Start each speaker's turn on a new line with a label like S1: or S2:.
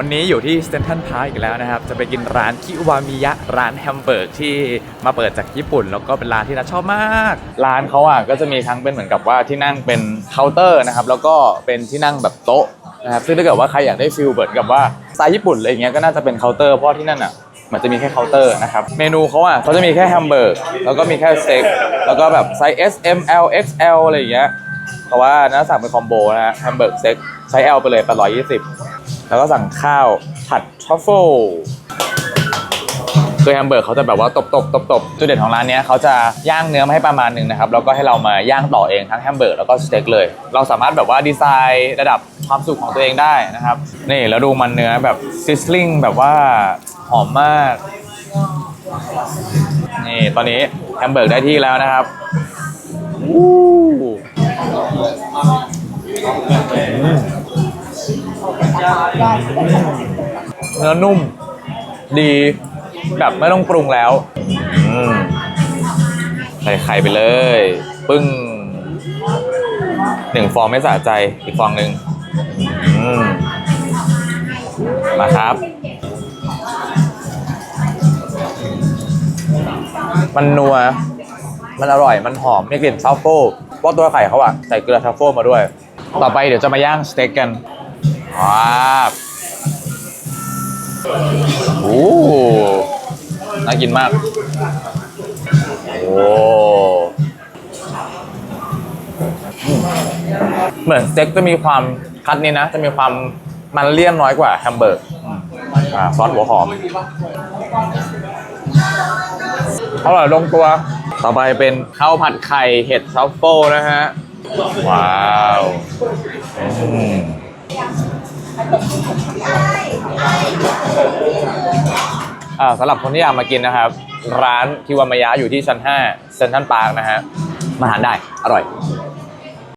S1: วันนี้อยู่ที่เซนทรัลพาร์คอีกแล้วนะครับ จะไปกินร้านคิวามิยะร้านแฮมเบอร์กที่มาเปิดจากญี่ปุ่น แล้วก็เป็นร้านที่นัทชอบมาก ร้านเขาอะก็จะมีทั้งเป็นเหมือนกับว่าที่นั่งเป็นเคาน์เตอร์นะครับ แล้วก็เป็นที่นั่งแบบโต๊ะนะครับ ซึ่งถ้าเกิดว่าใครอยากได้ฟิลเหมือนกับว่าสไตล์ญี่ปุ่นอะไรเงี้ยก็น่าจะเป็นเคาน์เตอร์เพราะที่นั่นอะมันจะมีแค่เคาน์เตอร์นะครับ เมนูเขาอะเขาจะมีแค่แฮมเบอร์กแล้วก็มีแค่สเต็กแล้วก็แบบไซส์ S M L X L อะไรอย่างเงี้ยเพราะว่าน่าสั่งเป็นคอมโบนะฮะแฮมเบอร์กสเต็กไซส์ L ไปเลย820 แล้วก็สั่งข้าวผัดทรัฟเฟิลคือแฮมเบอร์เขาจะแบบว่าตบตบตบตบจุดเด่นของร้านนี้เขาจะย่างเนื้อมาให้ประมาณหนึ่งนะครับ แล้วก็ให้เรามาย่างต่อเองทั้งแฮมเบอร์แล้วก็สเต็กเลย เราสามารถแบบว่าดีไซน์ระดับความสุขของตัวเองได้นะครับ นี่แล้วดูมันเนื้อแบบซิสลิงแบบว่าหอมมาก นี่ตอนนี้แฮมเบอร์ได้ที่แล้วนะครับวู้ เนื้อนุ่ม ดีแบบไม่ต้องปรุงแล้ว อืมใส่ไข่ไปเลย ปึ้งหนึ่งฟองไม่สะใจอีกฟองหนึ่งอืมมาครับ มันนัว มันอร่อย มันหอมมีกลิ่นทรัฟเฟิลเพราะตัวไข่เขาอะใส่เกลือทรัฟเฟิลมาด้วย ต่อไปเดี๋ยวจะมาย่างสเต็กกัน ว้าวโอ้น่ากินมาก โอ้เหมือนสเต็กจะมีความคัดนี้นะ จะมีความมันเลี่ยนน้อยกว่าแฮมเบอร์กอ่าซอสหัวหอมอร่อยลงตัว ต่อไปเป็นข้าวผัดไข่เห็ดทรัฟเฟิลนะฮะ ว้าว อ่าสำหรับคนที่อยากมากินนะครับ ร้านคิวามายะอยู่ที่ชั้น5เซ็นทรัลปาร์คนะฮะมาทานได้อร่อย